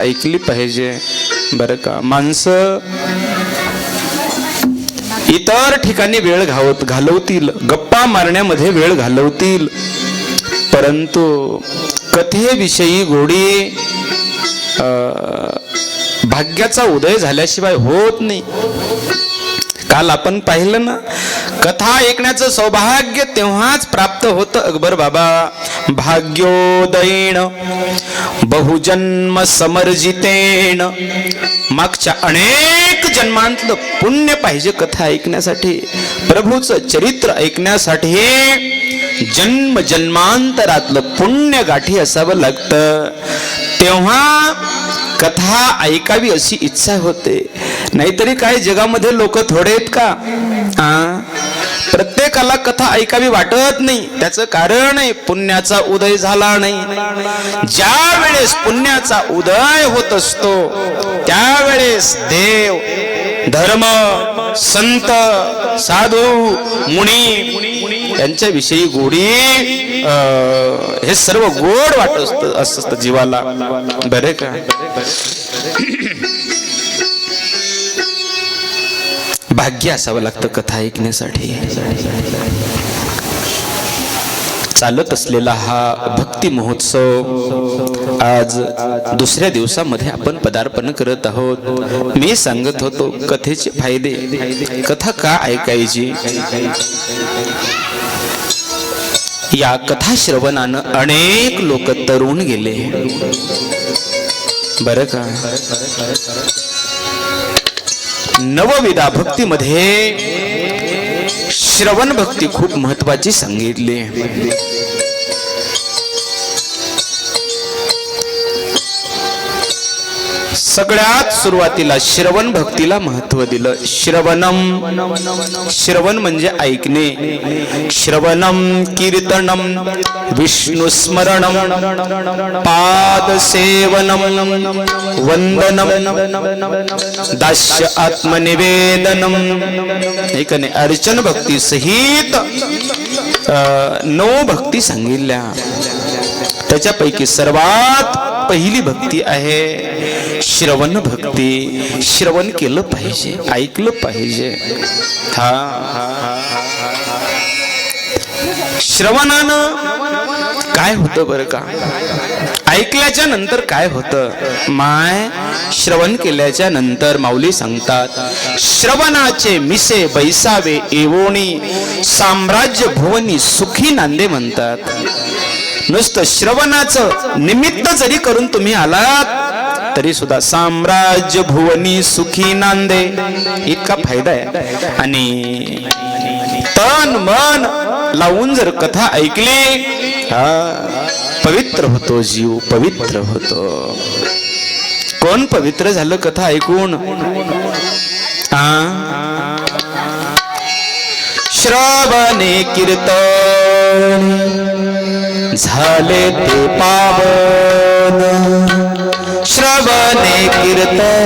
ऐकली पाहिजे बरं का. माणसं इतर ठिकाणी वेळ घावत घालवतील. गप्पा मारण्यामध्ये वेळ घालवतील. परंतु कथेविषयी गोडी अं, भाग्याचा उदय झाल्याशिवाय होत नाही. काल आपण पाहिलं ना कथा ऐकण्याचं सौभाग्य तेव्हाच प्राप्त होतं अकबर बाबा. भाग्योदयेण बहुजन्म समर्जितेण मागच्या अनेक जन्मांतलं पुण्य पाहिजे कथा ऐकण्यासाठी प्रभूचं चरित्र ऐकण्यासाठी जन्म जन्मांतरातलं पुण्य गाठी असावं लागतं. तेव्हा कथा ऐकावी अशी इच्छा होते. नाहीतरी काय जगामध्ये लोक थोडे आहेत का? आ? प्रत्येकाला कथा ऐकावी वाटत नाही. त्याचं कारण आहे पुण्याचा उदय झाला नाही. ज्या वेळेस पुण्याचा उदय होत असतो त्यावेळेस देव धर्म संत साधू मुनी यांच्याविषयी गोडी अं, हे सर्व गोड वाटत असत असतं जीवाला. बरे का? भाग्य असावं लागतं कथा ऐकण्यासाठी. चालत असलेला हा भक्ती महोत्सव आज दुसऱ्या दिवसामध्ये आपण पदार्पण करत आहोत. मी सांगत होतो कथेचे फायदे. कथा का ऐकायची? या कथा श्रवणानं अनेक लोक तरुण गेले. बरं का? नवविधा भक्तीमध्ये श्रवण भक्ती खूप महत्वाची सांगितली. सगळ्यात सुरुवातीला श्रवण भक्तीला महत्त्व दिलं. श्रवणम. श्रवण म्हणजे ऐकणे. श्रवणम कीर्तनम विष्णू स्मरणम पाद सेवनम वंदनम दास्य आत्मनिवेदनम. ऐकणे अर्चन भक्ती सहित नऊ भक्ती सांगितल्या. त्याच्यापैकी सर्वात पहिली भक्ती आहे श्रवण भक्ती. श्रवण केलं पाहिजे ऐकलं पाहिजे. हा. श्रवणानं काय होतं बरं का? ऐकल्याच्या नंतर काय होतं? माय श्रवण केल्याच्यानंतर माऊली सांगतात श्रवणाचे मिसे बैसावे एवोणी साम्राज्य भुवनी सुखी नांदे म्हणतात. नुसतं श्रवणाचं निमित्त जरी करून तुम्ही आलात तरी सुद्धा साम्राज्य भुवनी सुखी नांदे इतका फायदा आहे. आणि तन मन लावून जर कथा ऐकली पवित्र होतो जीव पवित्र होतो. कोण पवित्र झालं कथा ऐकून? श्रवणे कीर्तन. झाले ते पावन. श्रवणे कीर्तने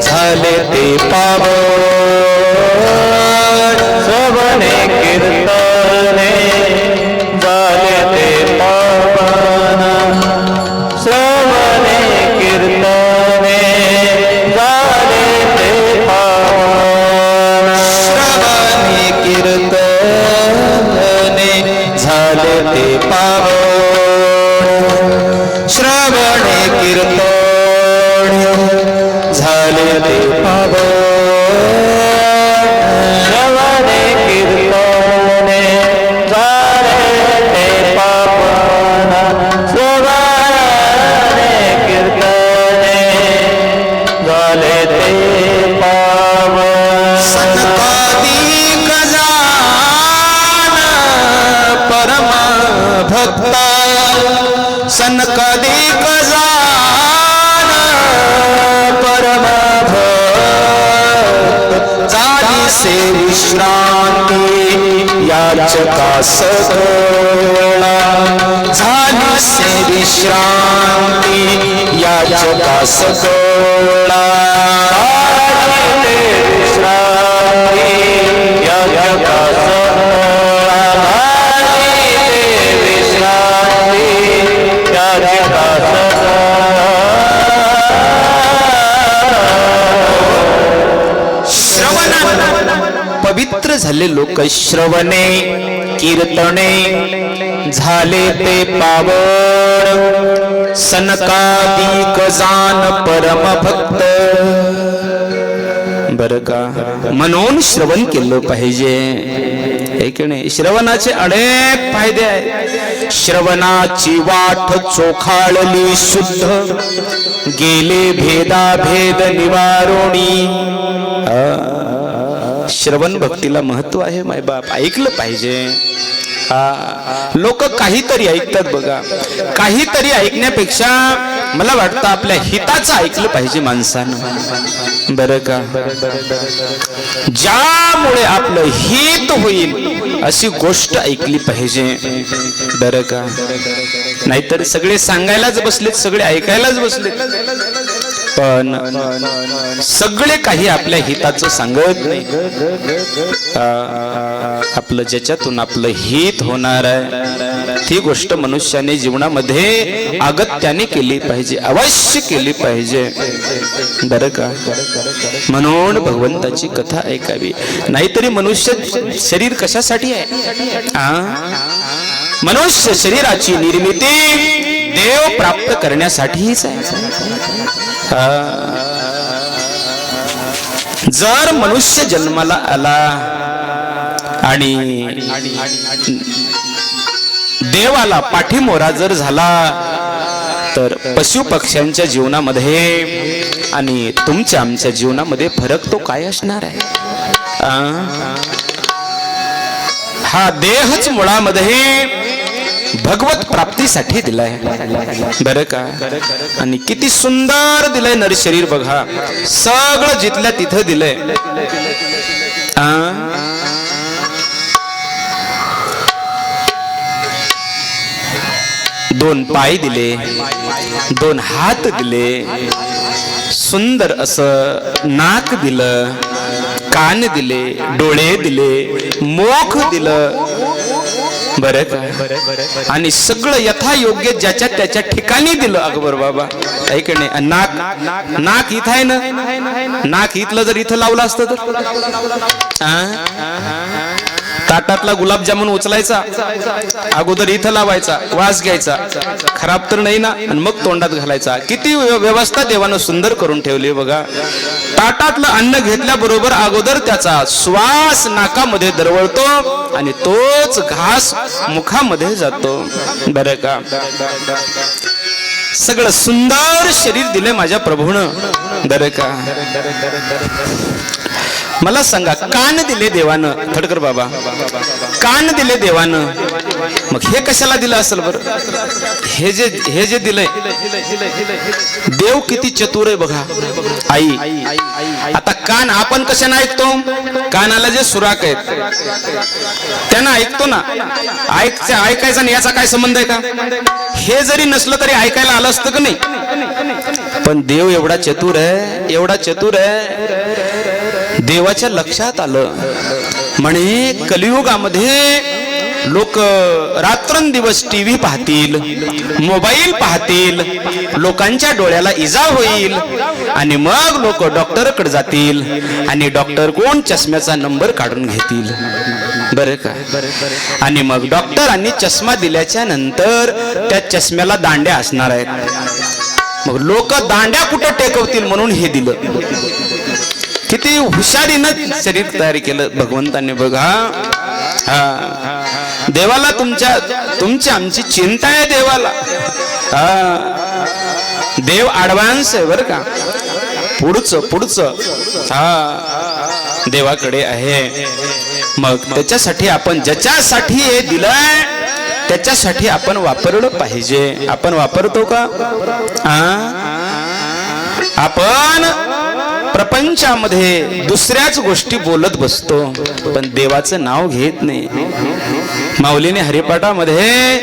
झाले ते पावन. सन कधी कजान परम भक्त जानीसे विश्रांती याचका सगळा. झाली से विश्रांती याचका सगळा. विश्रांती याचका सगळा. झाले लोक श्रवणे कीर्तने झाले ते पावन. सनकादिक जान परम भक्त. बर का? म्हणून श्रवण केलं पाहिजे. की नाही? श्रवणाचे अनेक फायदे आहेत. श्रवणाची वाट चोखाळली शुद्ध. गेले भेदा भेद निवारोणी श्रवण भक्तीला महत्त्व आहे माय बाप. ऐकलं पाहिजे. हा लोक काहीतरी ऐकतात बघा. काहीतरी ऐकण्यापेक्षा मला वाटतं आपल्या हिताचं ऐकलं पाहिजे माणसानं. बरं का? ज्यामुळे आपलं हित होईल अशी गोष्ट ऐकली पाहिजे. बरं का? नाहीतर सगळे सांगायलाच बसलेत सगळे ऐकायलाच बसलेत. पण सगळे काही आपल्या हिताचं सांगत नाही. आपलं ज्याच्यातून आपलं हित होणार आहे ती गोष्ट मनुष्याने जीवनामध्ये अगत्याने केली पाहिजे अवश्य केली पाहिजे. बरं का? म्हणून भगवंताची कथा ऐकावी. नाहीतरी मनुष्य शरीर कशासाठी आहे? मनुष्य शरीराची निर्मिती देव प्राप्त करण्यासाठीच आहे. जर मनुष्य जन्माला आला आणि देवाला पाठीमोरा जर झाला तर पशु पक्ष्यांच्या जीवनामध्ये आणि तुमच्या आमच्या जीवनामध्ये फरक तो काय असणार आहे? हा देहच मुळामध्ये भगवत प्राप्तीसाठी दिलाय. बरं का? आणि किती सुंदर दिलंय नर शरीर बघा. सगळं जिथल्या तिथं दिलंय. दोन पाय दिले दोन हात दिले सुंदर असं नाक दिलं कान दिले डोळे दिले मोख दिलं बरं आणि सगळं यथायोग्य ज्याच्या त्याच्या ठिकाणी दिलं. अकबर बाबा. ऐक नाही. नाक नाक इथं आहे ना? नाक इथलं जर इथं लावलं असतं तर? ताटातला गुलाबजामुन उचलायचा अगोदर इथं लावायचा वास घ्यायचा. खराब तर नाही ना? आणि मग तोंडात घालायचा. किती व्यवस्था देवानं सुंदर करून ठेवली बघा. ताटातलं अन्न घेतल्याबरोबर अगोदर त्याचा श्वास नाकामध्ये दरवळतो आणि तोच घास मुखामध्ये जातो. बरं का? सगळं सुंदर शरीर दिले माझ्या प्रभून. बरं का? मला सांगा कान दिले देवानं? खडकर बाबा कान दिले देवानं? मग हे कशाला दिलं असेल बरं? हे जे हे जे दिलंय देव किती चतुर आहे बघा. आई आता कान आपण कशाने ऐकतो? कानाला जे सुराक आहेत त्यांना ऐकतो ना. ऐकचं ऐकायचा आणि याचा काय संबंध आहे का? हे जरी नसलं तरी ऐकायला आलं असतं का नाही? पण देव एवढा चतुर आहे एवढा चतुर आहे. देवाच्या लक्षात आलं. म्हणे कलियुगामध्ये लोक रात्रंदिवस टी व्ही पाहतील मोबाईल पाहतील लोकांच्या डोळ्याला इजा होईल आणि मग लोक डॉक्टरकडे जातील आणि डॉक्टर कोण चष्म्याचा नंबर काढून घेतील. बरं का? आणि मग डॉक्टरांनी चष्मा दिल्याच्या नंतर त्या चष्म्याला दांड्या असणार आहेत. मग लोक दांड्या कुठं टेकवतील म्हणून हे दिलं. किती हुशारीनं शरीर तयार केलं भगवंताने बघा. हा. देवाला तुमच्या तुमची आमची चिंता आहे देवाला. हा. देव ॲडव्हान्स आहे बर का. पुढचं पुढचं. हा. देवाकडे आहे. मग त्याच्यासाठी आपण ज्याच्यासाठी हे दिलंय त्याच्यासाठी आपण वापरलं पाहिजे. आपण वापरतो का? आपण प्रपंचामध्ये दुसऱ्याच गोष्टी बोलत बसतो पण देवाचं नाव घेत नाही. माऊलीने हरिपाठामध्ये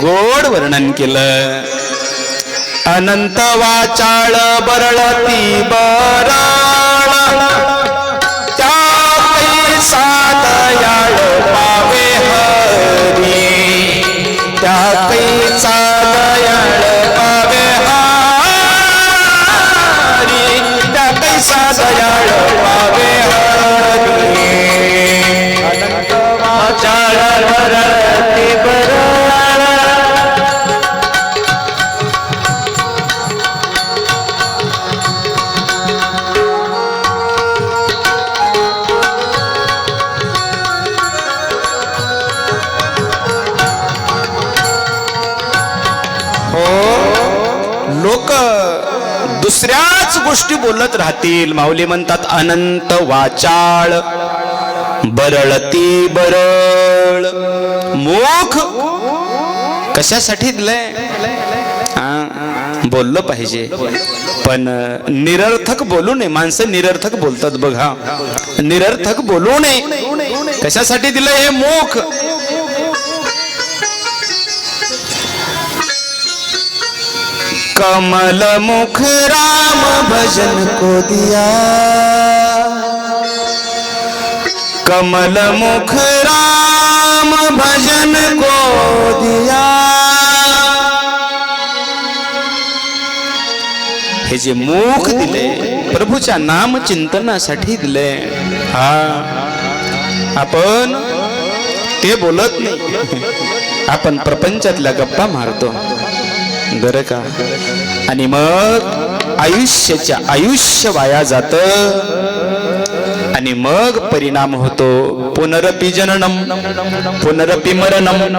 गोड वर्णन केलं. अनंत वाचाळ बरळती बराळ. पावे हरी. त्या दुसऱ्याच गोष्टी बोलत राहतील. माऊली म्हणतात अनंत वाचाळ बरळती बरळ. मुख कशासाठी दिलंय? बोललं पाहिजे. पण निरर्थक बोलू नये. माणसं निरर्थक बोलतात बघा. निरर्थक बोलू नये. कशासाठी दिलं हे मुख कमल मुख राम भजन को दिया। कमल मुख राम भजन को दिया। हे जे मुख दिले प्रभूच्या नाम चिंतनासाठी दिले. हा आपण ते बोलत नाही. आपण प्रपंचातल्या गप्पा मारतो. बरं का? आणि मग आयुष्याच्या आयुष्य वाया जात. आणि मग परिणाम होतो पुनरपी जननम पुनरपी मरणम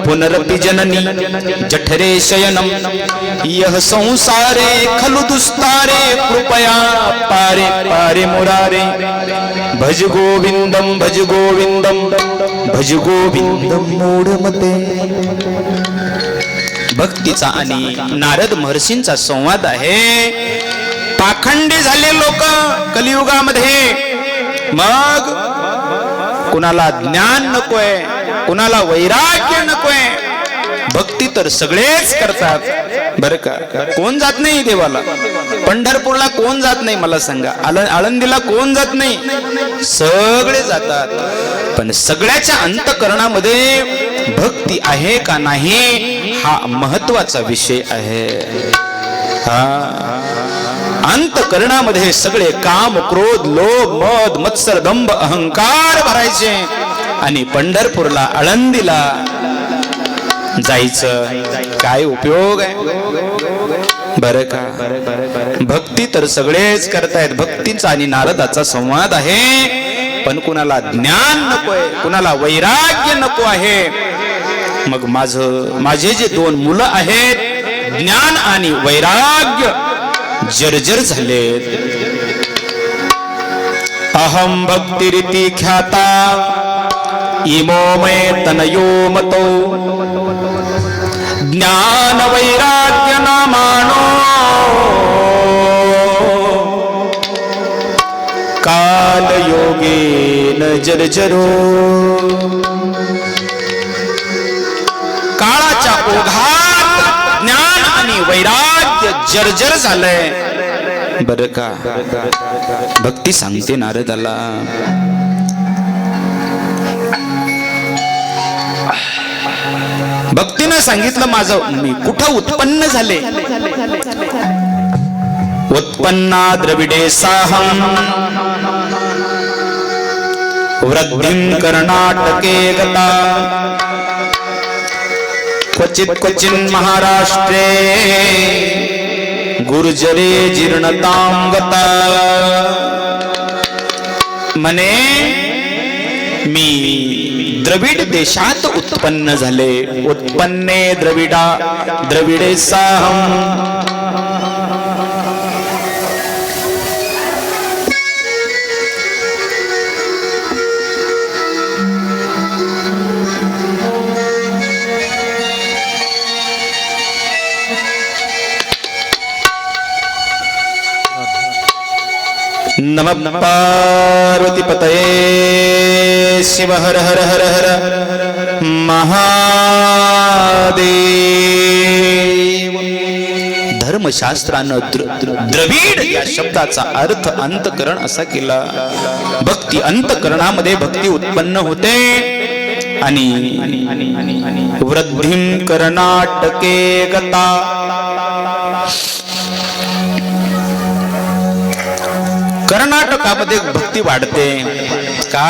पुनरपी जननी जठरे शयनम. यह संसारे खलु दुस्तारे कृपया पारे पारे मुरारे. भज गोविंदम भज गोविंदम भज गोविंदम. मूढमते भक्तीचा आणि नारद महर्षींचा संवाद आहे. पाखंडी झाले लोक कलियुगामध्ये. मग कुणाला ज्ञान नकोय कुणाला वैराग्य नकोय भक्ती तर सगळेच करतात. बर का? कोण जात नाही देवाला? पंढरपूरला कोण जात नाही मला सांगा? आळंदीला कोण जात नाही? सगळे जातात. पण सगळ्याच्या अंतकरणामध्ये भक्ती आहे का नाही? हा महत्त्वाचा विषय आहे. अंतकरणामध्ये सगळे काम क्रोध लोभ मद मत्सर दंभ अहंकार भरायचे आणि पंढरपूरला आळंदीला जायचं. काय उपयोग आहे? बर का? भक्ती तर सगळेच करतायत. भक्तीचा आणि नारदाचा संवाद आहे. पण कुणाला ज्ञान नकोय कुणाला वैराग्य नको आहे. मग माझ माझे जे दोन मुलं आहेत ज्ञान आणि वैराग्य जर्जर झालेत. अहम भक्तिरिती ख्याता इमो मे तनयो मतो. ज्ञान वैराग्य नामानो. काल योगेन जर्जरो. जर्जर झालंय. बर का? भक्ती सांगते नारदाला. भक्तीनं सांगितलं माझं मी कुठं उत्पन्न झाले? उत्पन्ना द्रविडे साहम. वृद्धिं कर्नाटके गता। क्वचित क्वचिन महाराष्ट्रे। गुर्जरे जीर्णतांगत. म्हणे मी द्रविड देशात उत्पन्न झाले. उत्पन्ने द्रविडा द्रविडे साहम नम पार्वतीपतये शिव हर हर हर हर महादेव धर्मशास्त्रानं द्रविड या शब्दाचा अर्थ अंतकरण असा केला. भक्ती अंतकरणामध्ये भक्ती उत्पन्न होते आणि वृद्धिम कर्नाटके गता। कर्नाटकामध्ये भक्ती वाढते. का?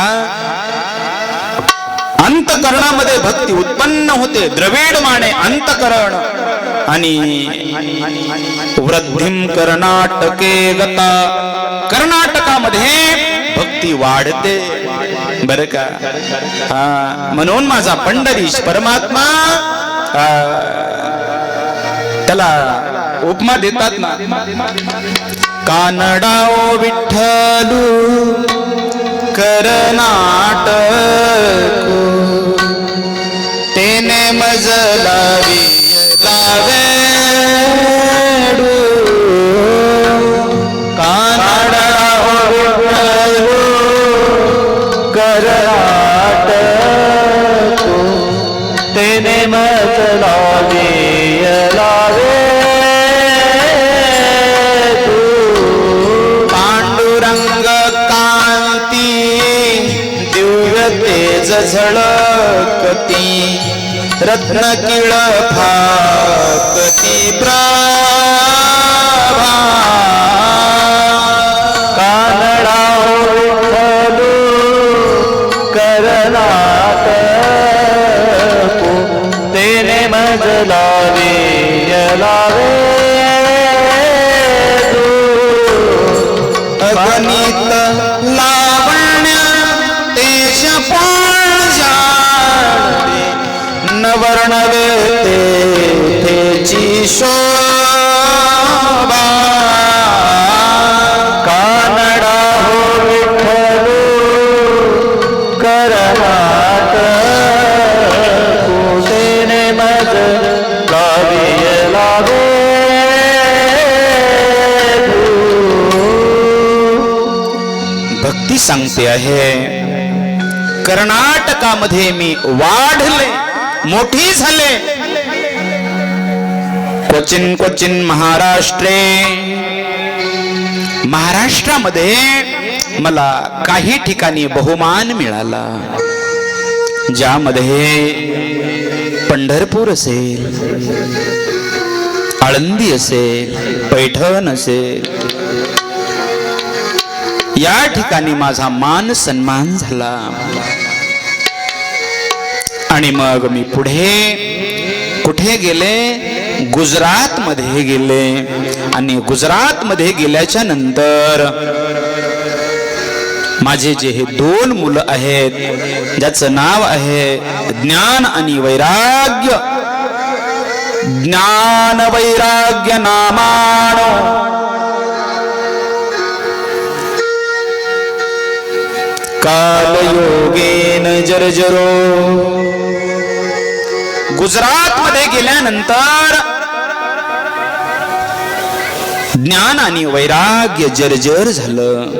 अंतकरणामध्ये भक्ती उत्पन्न होते. द्रविड माने अंतकरण. आणि वृद्धिम कर्नाटके गता. कर्नाटकामध्ये भक्ती वाढते. बर का? हा. म्हणून माझा पंढरीश परमात्मा त्याला उपमा देतात ना. कानडाओ विठ्ठलू करनाट रत्न किळ फाकती प्रभा कानडा करनाट तेने मज लावे लावे अगणित नवर्णवे तेची शोभा कानडा हो। विठ्ठलू करनाट कुसेने मज लावी भक्ती सांगते आहे कर्नाटकामध्ये मी वाढले। मोठी झाले. क्वचिन क्वचिन महाराष्ट्रे. महाराष्ट्रामध्ये मला काही ठिकाणी बहुमान मिळाला. ज्यामध्ये पंढरपूर असेल आळंदी असेल पैठण असेल. या ठिकाणी माझा मान सन्मान झाला. आणि मग मी पुढे कुठे गेले? गुजरात मध्ये गेले. आणि गुजरात मध्ये गेल्याच्यानंतर माझे जे हे दोन मुलं आहेत ज्याचं नाव आहे ज्ञान आणि वैराग्य. ज्ञान वैराग्य नामान. कालयोगेन जर्जरो. गुजरात मध्ये गेल्यानंतर ज्ञान आणि वैराग्य जर्जर झालं.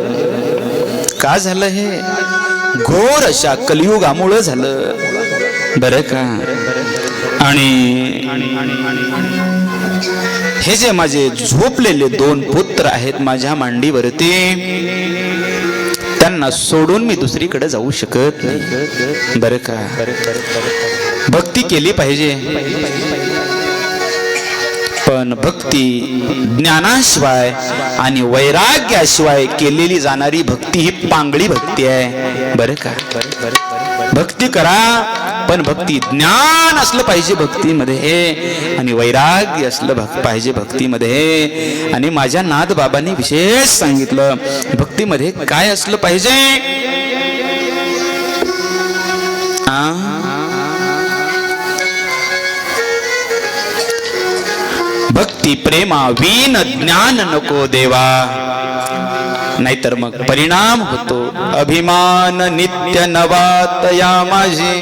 का झालं हे? घोर अशा कलियुगामुळं झालं. बरं का? आणि हे जे माझे झोपलेले दोन पुत्र आहेत माझ्या मांडीवरती त्यांना सोडून मी दुसरीकडे जाऊ शकत नाही. बरं का? भक्ती केली पाहिजे. पण भक्ती ज्ञानाशिवाय आणि वैराग्याशिवाय केलेली जाणारी भक्ती ही पांगळी भक्ती आहे. बरं का? भक्ती करा पण भक्ती ज्ञान असलं पाहिजे भक्तीमध्ये. आणि वैराग्य असलं भक् पाहिजे भक्तीमध्ये. आणि माझ्या नाथ बाबांनी विशेष सांगितलं भक्तीमध्ये काय असलं पाहिजे? भक्ती, प्रेमा, वीन, ज्ञान नको देवा। नाहीतर मग परिणाम होतो। अभिमान, नित्य नवातया माझे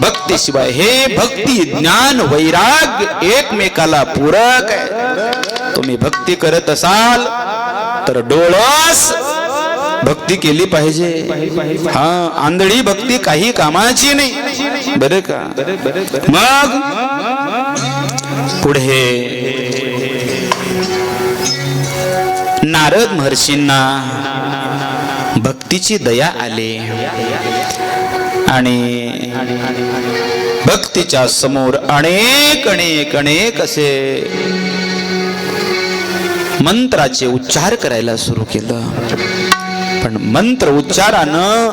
भक्तीशिवाय हे भक्ती, ज्ञान, वैराग्य एकमेकाला पूरक आहे। तुम्ही भक्ती करत असाल, तर डोळस भक्ती केली पाहिजे। हा, आंधळी भक्ती काही कामाची नाही। बरं का? मग? पुढे. नारद महर्षींना भक्तीची दया आली. आणि भक्तीच्या समोर अनेक अनेक अनेक असे मंत्राचे उच्चार करायला सुरू केलं. पण मंत्र उच्चारानं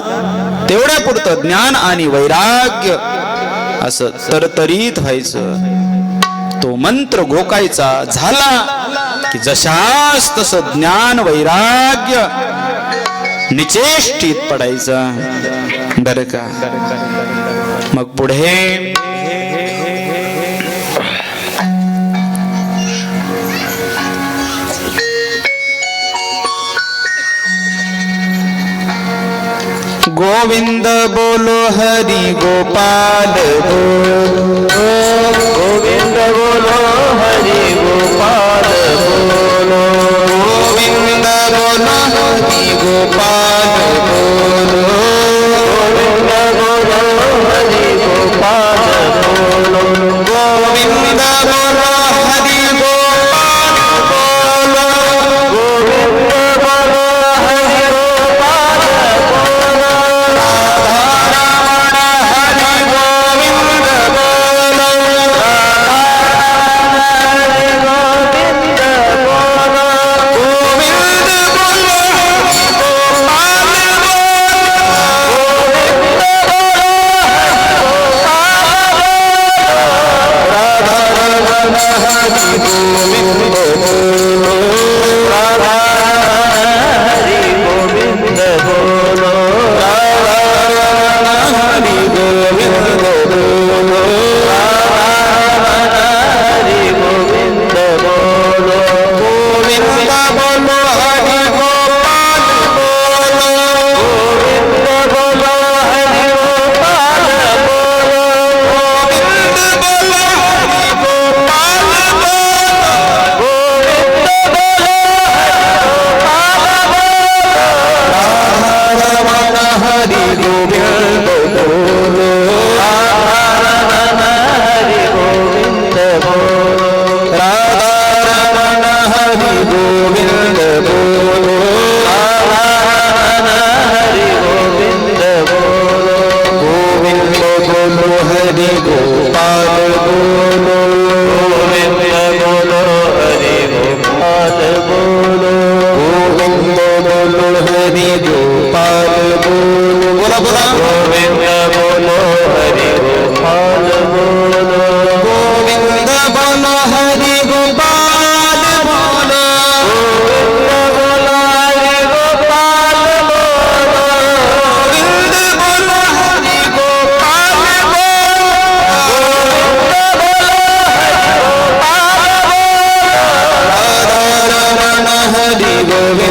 तेवढ्या पुरतं ज्ञान आणि वैराग्य. असं तरतरीत व्हायचं. तो मंत्र घोकायचा झाला की जशास तस ज्ञान वैराग्य निचेष्टीत पडायचं. बर का? मग पुढे गोविंद बोलो हरि गोपाल बोल। गोविंद बोलो हरि गोपाल love.